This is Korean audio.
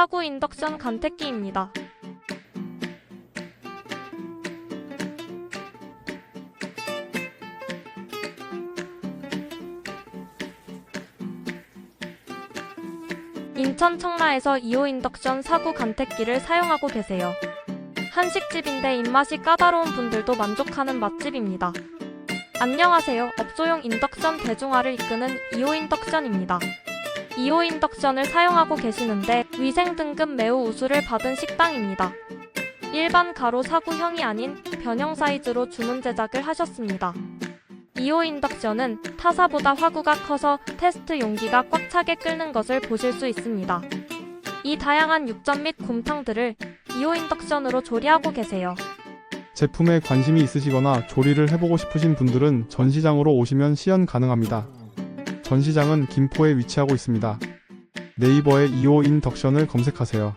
사구 인덕션 간택기입니다. 인천 청라에서 2호 인덕션 사구 간택기를 사용하고 계세요. 한식집인데 입맛이 까다로운 분들도 만족하는 맛집입니다. 안녕하세요. 업소용 인덕션 대중화를 이끄는 2호 인덕션입니다. 2호 인덕션을 사용하고 계시는데 위생 등급 매우 우수를 받은 식당입니다. 일반 가로 사구형이 아닌 변형 사이즈로 주문 제작을 하셨습니다. 2호 인덕션은 타사보다 화구가 커서 테스트 용기가 꽉 차게 끓는 것을 보실 수 있습니다. 이 다양한 육전 및 곰탕들을 2호 인덕션으로 조리하고 계세요. 제품에 관심이 있으시거나 조리를 해보고 싶으신 분들은 전시장으로 오시면 시연 가능합니다. 전시장은 김포에 위치하고 있습니다. 네이버에 2호 인덕션을 검색하세요.